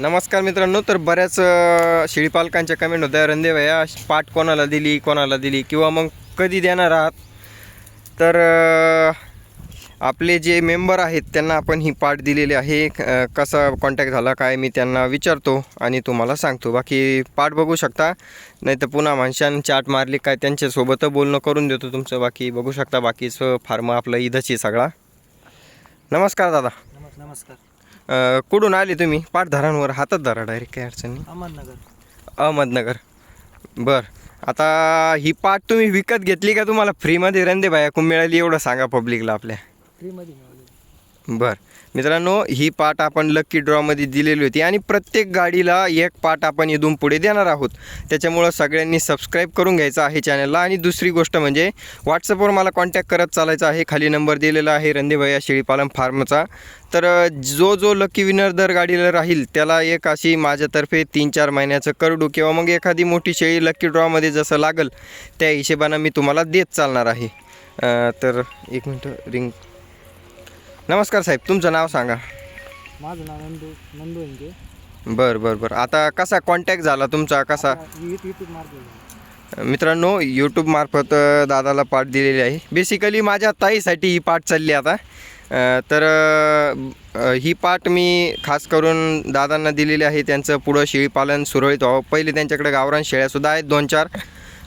नमस्कार मित्रांनो तर बऱ्याच अ, शेळीपालकांच्या कमेंट होत्या रंदे पाठ कोणाला दिली कोणाला दिली? किंवा मग कधी देणार आहात? तर आपले जे मेंबर आहेत त्यांना आपण ही पाठ दिलेली आहे. कसा कॉन्टॅक्ट झाला काय मी त्यांना विचारतो आणि तुम्हाला सांगतो. बाकी पाठ बघू शकता. नाही तर पुन्हा माणसानं चाट मारली काय त्यांच्यासोबत बोलणं करून देतो तुमचं. बाकी बघू शकता बाकीचं फार्म आपलं इथंच आहे सगळा. नमस्कार दादा. नमस्कार. अ, कुठून आले तुम्ही? पाठधरांवर हातात धरा डायरेक्ट काही अडचण नाही. अहमदनगर. अहमदनगर. बर. आता ही पाट तुम्ही विकत घेतली का तुम्हाला फ्रीमध्ये रंदे बाया मिळाली एवढं सांगा पब्लिकला आपल्या. फ्रीमध्ये मिळाली. बर. मित्रांनो ही पाट आपण लक्की ड्रॉमध्ये दिलेली होती आणि प्रत्येक गाडीला एक पाट आपण इथून पुढे देणार आहोत. त्याच्यामुळं सगळ्यांनी सबस्क्राईब करून घ्यायचं आहे चॅनलला आणि दुसरी गोष्ट म्हणजे व्हॉट्सअपवर मला कॉन्टॅक्ट करत चालायचं आहे. खाली नंबर दिलेला आहे रंदेभैया शेळीपालन फार्मचा तर जो जो लकी विनर दर गाडीला राहील त्याला एक अशी माझ्यातर्फे तीन चार महिन्याचं करडू किंवा मग एखादी मोठी शेळी लक्की ड्रॉमध्ये जसं लागल त्या हिशेबानं मी तुम्हाला देत चालणार आहे. तर एक मिनटं रिंग नमस्कार साहेब तुमचं नाव सांगा. माझं नाव नंदू नंदू इंगे बरं बरं बरं. आता कसा कॉन्टॅक्ट झाला तुमचा? कसा? युट्यूब मार्केट मित्रांनो यूट्यूबमार्फत दादाला पाठ दिलेली आहे. बेसिकली माझ्या ताईसाठी ही पाठ चालली आता. अ, तर अ, ही पाठ मी खास करून दादांना दिलेली आहे. त्यांचं पुढं शेळीपालन सुरळीत व्हावं. पहिले त्यांच्याकडे गावरान शेळ्यासुद्धा आहेत दोन चार.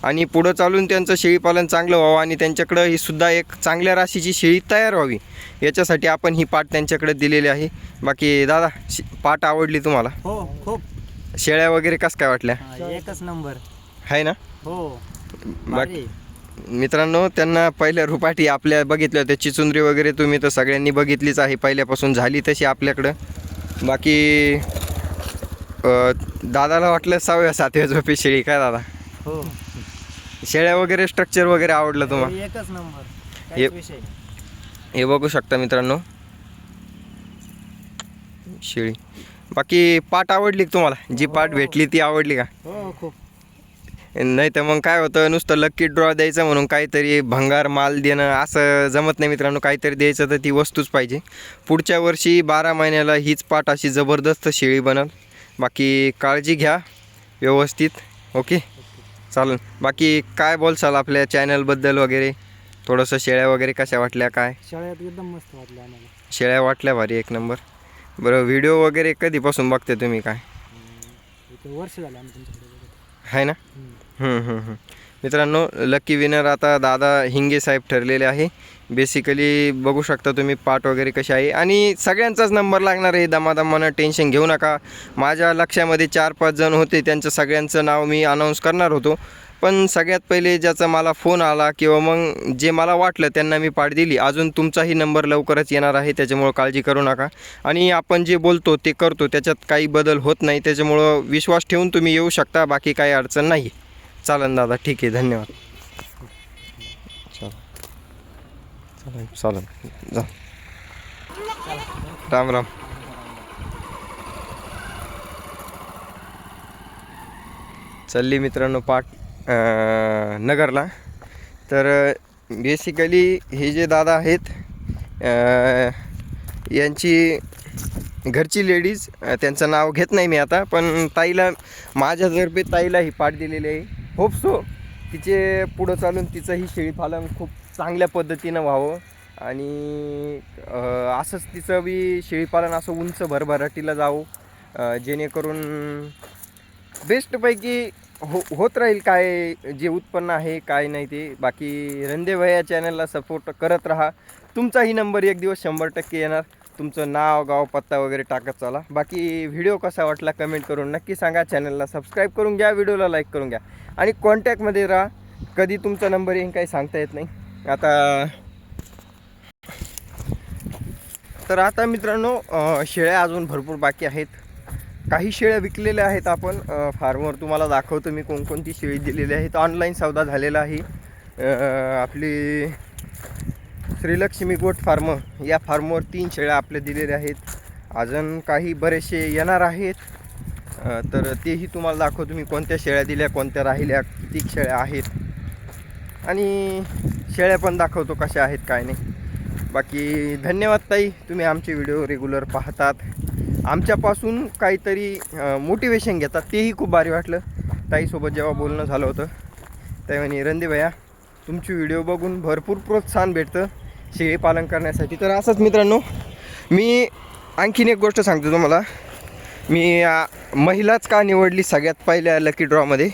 आणि पुढं चालून त्यांचं शेळीपालन चांगलं व्हावं आणि त्यांच्याकडं ही सुद्धा एक चांगल्या राशीची शेळी तयार व्हावी. याच्यासाठी आपण ही पाठ त्यांच्याकडे दिलेली आहे. बाकी दादा पाठ आवडली तुम्हाला? हो खूप. शेळ्या वगैरे कसं काय वाटल्या? एकच नंबर. आहे ना? हो. बाकी. मित्रांनो त्यांना पहिल्या रुपाटी आपल्या बघितल्या होत्या. चिचुंद्री वगैरे तुम्ही तर सगळ्यांनी बघितलीच आहे. पहिल्यापासून झाली तशी आपल्याकडं. बाकी दादाला वाटलं सहाव्या सातव्या झोपी शेळी. काय दादा? हो. शेळ्या वगैरे स्ट्रक्चर वगैरे आवडलं तुम्हाला? एकच नंबर हे- काहीच विषय नाही. हे बघू शकता मित्रांनो. शेळी. बाकी पाट आवडली का तुम्हाला? जी पाट भेटली ती आवडली का? हो खूप. नाही तर मग काय होतं नुसतं लक्की ड्रॉ द्यायचं म्हणून काहीतरी भंगार माल देणं असं जमत नाही मित्रांनो. काहीतरी द्यायचं तर ती वस्तूच पाहिजे. पुढच्या वर्षी बारा महिन्याला हीच पाट अशी जबरदस्त शेळी बनल. बाकी काळजी घ्या व्यवस्थित. ओके? चालेल. बाकी काय बोलसाल आपल्या चॅनलबद्दल वगैरे? थोडंसं शेळ्या वगैरे कशा वाटल्या काय? शाळेत एकदम मस्त वाटलं आम्हाला. शेळ्या वाटल्या भारी एक नंबर बरं व्हिडिओ वगैरे कधीपासून बघते तुम्ही काय? हम्म, इथे वर्ष झालं आम्ही तुमच्याकडे बघत. आहे ना? हम्म. हम्म, हम्म, हम्म. मित्रांनो लकी विनर आता दादा हिंगे साहेब ठरलेले आहे. बेसिकली बघू शकता तुम्ही पाठ वगैरे कशी आहे. आणि सगळ्यांचाच नंबर लागणार आहे. दमादमानं टेन्शन घेऊ नका. माझ्या लक्षामध्ये चार पाच जण होते. त्यांचं सगळ्यांचं नाव मी अनाऊन्स करणार होतो. पण सगळ्यात पहिले ज्याचा मला फोन आला किंवा मग जे मला वाटलं त्यांना मी पाठ दिली. अजून तुमचाही नंबर लवकरच येणार आहे. त्याच्यामुळं काळजी करू नका. आणि आपण जे बोलतो ते करतो. त्याच्यात काही बदल होत नाही. त्याच्यामुळं विश्वास ठेवून तुम्ही येऊ शकता. बाकी काही अडचण नाही. चालेल दादा. ठीक आहे. धन्यवाद चालेल चालेल. चालेल. जा. राम राम. चालली मित्रांनो पाठ नगरला. तर बेसिकली हे जे दादा आहेत यांची घरची लेडीज त्यांचं नाव घेत नाही मी आता पण ताईला माझ्यातर्फे ताईला ही पाठ दिलेली आहे. होप सो तिचे पुढं चालून तिचंही शेळी पालन खूप चांगल्या पद्धतीनं व्हावं. आणि असंच तिचं बी शेळीपालन असं उंच भरभराटीला जावं. जेणेकरून बेस्टपैकी हो होत राहील काय जे उत्पन्न आहे काय नाही ते. बाकी रंदेभाई या चॅनलला सपोर्ट करत राहा. तुमचाही नंबर एक दिवस शंभर टक्के येणार. तुमचं नाव गाव पत्ता वगैरे टाकत चला. बाकी व्हिडिओ कसा वाटला कमेंट करून नक्की सांगा. चॅनलला सबस्क्राईब करून घ्या व्हिडिओला लाईक करून घ्या. आणि कॉन्टॅक्टमध्ये राहा. कधी तुमचा नंबर येईन काही सांगता येत नाही. आता तर आता मित्रांनो शेळ्या अजून भरपूर बाकी आहेत. काही शेळ्या विकलेल्या आहेत आपण. फार्मवर तुम्हाला दाखवतो मी कोणकोणती शेळी दिलेली आहेत. ऑनलाईन सौदा झालेला आहे. आपली श्रीलक्ष्मी गोट फार्म या फार्मवर तीन शेळ्या आपल्या दिलेल्या आहेत. अजून काही बरेचसे येणार आहेत. तर तेही तुम्हाला दाखवतो मी कोणत्या शेळ्या दिल्या कोणत्या राहिल्या किती शेळ्या आहेत. आणि शेळ्या पण दाखवतो कशा आहेत काय नाही. बाकी धन्यवाद ताई तुम्ही आमचे व्हिडिओ रेग्युलर पाहतात. आमच्यापासून काहीतरी मोटिवेशन घेतात. तेही खूप भारी वाटलं. ताईसोबत जेव्हा बोलणं झालं होतं त्यावेळी रणदे भैया तुमची व्हिडिओ बघून भरपूर प्रोत्साहन भेटतं शेळी पालन करण्यासाठी. तर असंच मित्रांनो मी आणखीन एक गोष्ट सांगतो तुम्हाला. मी महिलाच का निवडली सगळ्यात पहिल्या लकी ड्रॉमध्ये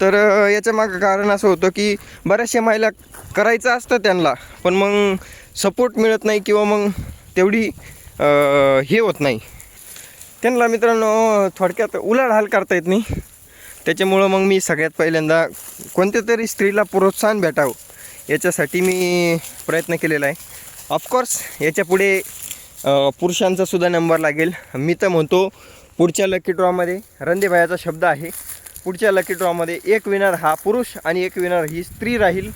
तर याच्या मागं कारण असं होतं की बऱ्याचशा महिला करायचं असतं त्यांना पण मग सपोर्ट मिळत नाही किंवा मग तेवढी हे होत नाही. त्यांना मित्रांनो थोडक्यात उलाढाल करता येत नाही. त्याच्यामुळं मग मी सगळ्यात पहिल्यांदा कोणत्या तरी स्त्रीला प्रोत्साहन भेटावं याच्यासाठी मी प्रयत्न केलेला आहे. ऑफकोर्स याच्यापुढे पुरुषांचासुद्धा नंबर लागेल. मी तर म्हणतो पुढच्या लकी ड्रॉमध्ये रणदेभायाचा शब्द आहे. पुढच्या लकी ड्रॉमध्ये एक विनर हा पुरुष आणि एक विनर ही स्त्री राहील.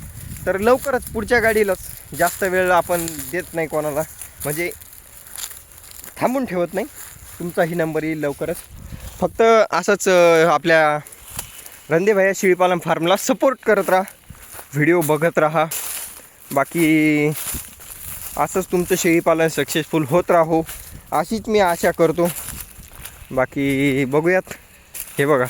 तर लवकरच पुढच्या गाडीलाच जास्त वेळ आपण देत नाही कोणाला. म्हणजे थांबून ठेवत नाही. तुमचाही नंबर येईल लवकरच. फक्त असंच आपल्या रणदेभाया शेळीपालन फार्मला सपोर्ट करत राहा. व्हिडिओ बघत राहा. बाकी असंच तुमचं शेळीपालन सक्सेसफुल होत राहो. अशीच मी आशा करतो. बाकी बघूयात. हे बघा.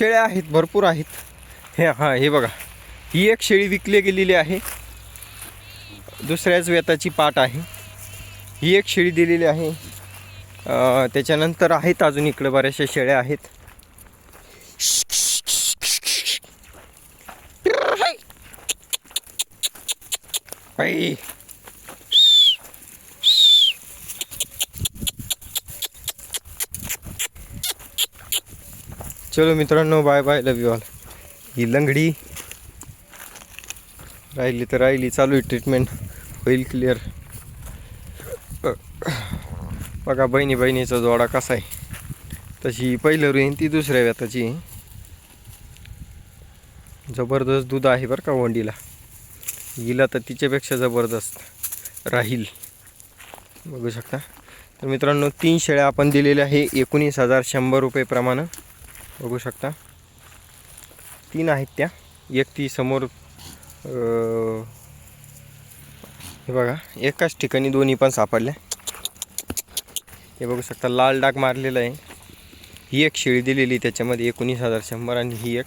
शेळ्या आहेत भरपूर आहेत. हे हां हे बघा. ही एक शेळी विकली गेलेली आहे. दुसऱ्याच वेताची पाट आहे. ही एक शेळी दिलेली आहे. त्याच्यानंतर आहेत अजून इकडे बऱ्याचशा शेळ्या आहेत. बाई. चलो मित्रांनो bye bye love you all ही लंगडी राहिली तर राहिली चालू आहे ट्रीटमेंट होईल क्लिअर बघा बहिणी बहिणीचा जोडा कसा आहे. तशी पहिलं रुईन ती दुसऱ्या व्याताची. जबरदस्त दूध आहे बरं का वंडीला. हिला तर तिच्यापेक्षा जबरदस्त राहील. बघू शकता. तर मित्रांनो तीन शेळ्या आपण दिलेल्या आहे. एकोणीस हजार शंभर रुपये प्रमाणे. बघू शकता. तीन आहेत त्या. एक ती समोर हे बघा एकाच ठिकाणी दोन्ही पण सापडल्या. हे बघू शकता लाल डाग मारलेला आहे. ही एक शेळी दिलेली त्याच्यामध्ये एकोणीस हजार शंभर आणि ही एक.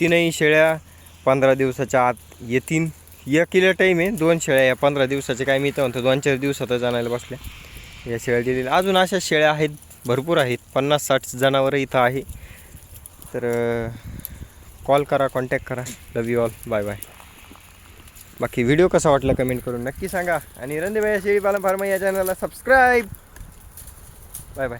तीनही शेळ्या पंधरा दिवसाच्या आत येतील. एक किलो टाईम आहे दोन शेळ्या या पंधरा दिवसाचे काय मी तर म्हणतो दोन चार दिवसातच आणायला बसल्या. या शेळ्या दिलेल्या. अजून अशा शेळ्या आहेत भरपूर आहेत. पन्नास साठ जनावरं इथं आहे. तर कॉल करा कॉन्टॅक्ट करा. Love you all bye bye बाकी व्हिडिओ कसा वाटला कमेंट करून नक्की सांगा. आणि रणदेभाई शेळी पालन फार्मा या चॅनलला सबस्क्राईब बाय बाय